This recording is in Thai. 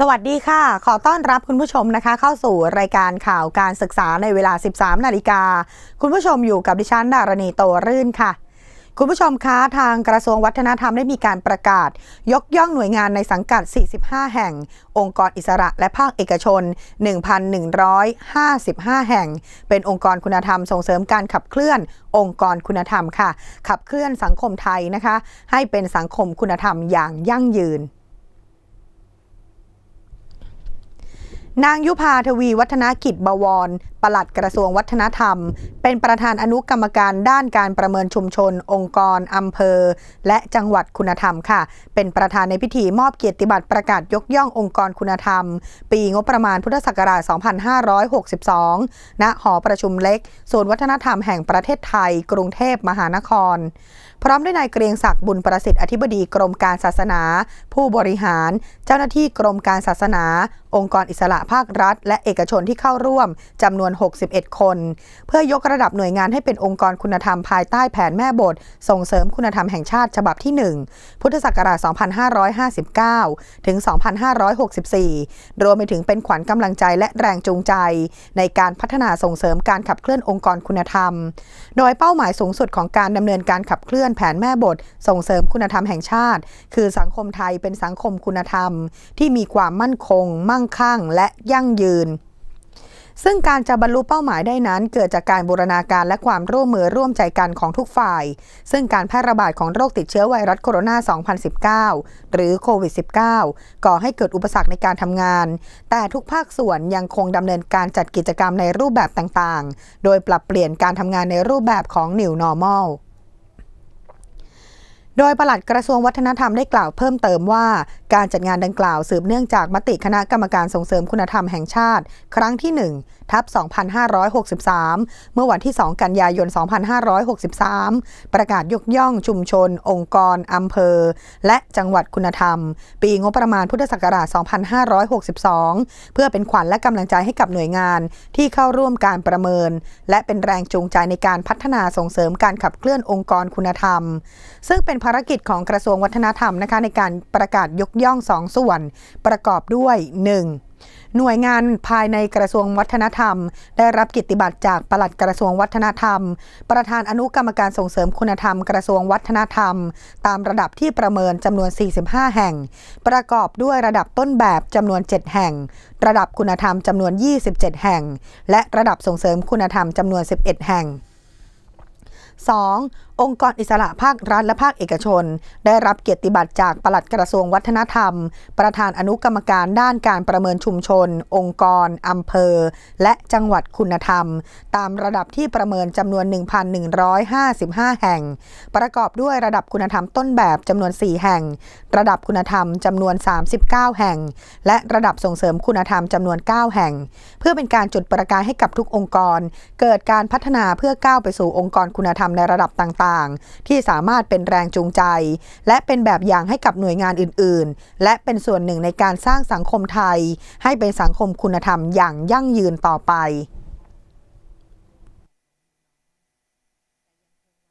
สวัสดีค่ะ ขอต้อนรับคุณผู้ชมนะคะ เข้าสู่รายการข่าวการศึกษาในเวลา 13 นาฬิกา คุณผู้ชมอยู่กับดิฉันดารณีโตรื่นค่ะ คุณผู้ชมคะทางกระทรวงวัฒนธรรมได้มีการประกาศ ยกย่องหน่วยงานในสังกัด 45 แห่ง องค์กรอิสระและภาคเอกชน 1,155 แห่ง เป็นองค์กรคุณธรรมส่งเสริมการขับเคลื่อน องค์กรคุณธรรมค่ะ ขับเคลื่อนสังคมไทยนะคะ ให้เป็นสังคมคุณธรรมอย่างยั่งยืน นางยุพาทวีวัฒนกิจบวร ปลัดกระทรวงวัฒนธรรม เป็นประธานอนุกรรมการด้านการประเมินชุมชน องค์กรอำเภอ และจังหวัดคุณธรรมค่ะ เป็นประธานในพิธีมอบเกียรติบัตรประกาศยกย่ององค์กรคุณธรรม ปีงบประมาณพุทธศักราช 2562 ณ หอประชุมเล็กศูนย์วัฒนธรรมแห่งประเทศไทย กรุงเทพมหานคร พร้อมด้วยนายเกรียงศักดิ์บุญประสิทธิ์อธิบดีกรมการศาสนา ผู้บริหาร เจ้าหน้าที่กรมการศาสนา องค์กรอิสระภาครัฐ และเอกชนที่เข้าร่วมจำนวน61 คน เพื่อยกระดับหน่วยงานให้เป็นองค์กรคุณธรรมภายใต้แผนแม่บท ส่งเสริมคุณธรรมแห่งชาติฉบับที่ 1 พุทธศักราช 2559 ถึง 2564 รวมไปถึงเป็นขวัญกำลังใจและแรงจูงใจ ในการพัฒนาส่งเสริมการขับเคลื่อนองค์กรคุณธรรม โดยเป้าหมายสูงสุดของการดำเนินการขับเคลื่อนแผนแม่บท ส่งเสริมคุณธรรมแห่งชาติ คือสังคมไทยเป็นสังคมคุณธรรม ที่มีความมั่นคง มั่งคั่ง และยั่งยืน ซึ่งการจะบรรลุเป้าหมายได้นั้น เกิดจากการบูรณาการและความร่วมมือร่วมใจกันของทุกฝ่าย ซึ่งการแพร่ระบาดของโรคติดเชื้อไวรัสโคโรนา 2019 หรือโควิด -19 ก่อให้เกิดอุปสรรคในการทำงาน แต่ทุกภาคส่วนยังคงดำเนินการจัดกิจกรรมในรูปแบบต่างๆ โดยปรับเปลี่ยนการทำงานในรูปแบบของ New Normal โดยปลัดกระทรวงวัฒนธรรมได้กล่าวเพิ่มเติมว่า การจัดงานดังกล่าวสืบเนื่องจากมติคณะกรรมการส่งเสริมคุณธรรมแห่งชาติ ครั้งที่ 1 ทับ 2563 เมื่อวันที่ 2 กันยายน 2563 ประกาศยกย่องชุมชน องค์กร อำเภอ และจังหวัดคุณธรรม ปีงบประมาณพุทธศักราช 2562 เพื่อเป็นขวัญและกำลังใจให้กับหน่วยงานที่เข้าร่วมการประเมิน และเป็นแรงจูงใจในการพัฒนาส่งเสริมการขับเคลื่อนองค์กรคุณธรรม ซึ่งเป็นภารกิจของกระทรวงวัฒนธรรมนะคะในการประกาศยกย่องสองส่วน ประกอบด้วย 1. หน่วยงานภายในกระทรวงวัฒนธรรม ได้รับกิตติบัตรจากปลัดกระทรวงวัฒนธรรม ประธานอนุกรรมการส่งเสริมคุณธรรม กระทรวงวัฒนธรรม ตามระดับที่ประเมินจำนวน 45 แห่ง ประกอบด้วยระดับต้นแบบจำนวน 7 แห่ง ระดับคุณธรรมจำนวน 27 แห่ง และระดับส่งเสริมคุณธรรมจำนวน 11 แห่ง 2. องค์กรอิสระภาครัฐและภาคเอกชน ได้รับเกียรติบัตรจากปลัดกระทรวงวัฒนธรรม ประธานอนุกรรมการด้านการประเมินชุมชน องค์กรอำเภอ และจังหวัดคุณธรรม ตามระดับที่ประเมินจำนวน 1,155 แห่ง ประกอบด้วยระดับคุณธรรมต้นแบบจำนวน 4 แห่ง ระดับคุณธรรมจำนวน 39 แห่ง และระดับส่งเสริมคุณธรรมจำนวน 9 แห่ง เพื่อเป็นการจุดประกายให้กับทุกองค์กร เกิดการพัฒนาเพื่อก้าวไปสู่องค์กรคุณธรรมรมในระดับต่างๆ ที่สามารถเป็นแรงจูงใจ และเป็นแบบอย่างให้กับหน่วยงานอื่น ๆ และเป็นส่วนหนึ่งในการสร้างสังคมไทย ให้เป็นสังคมคุณธรรมอย่างยั่งยืนต่อไป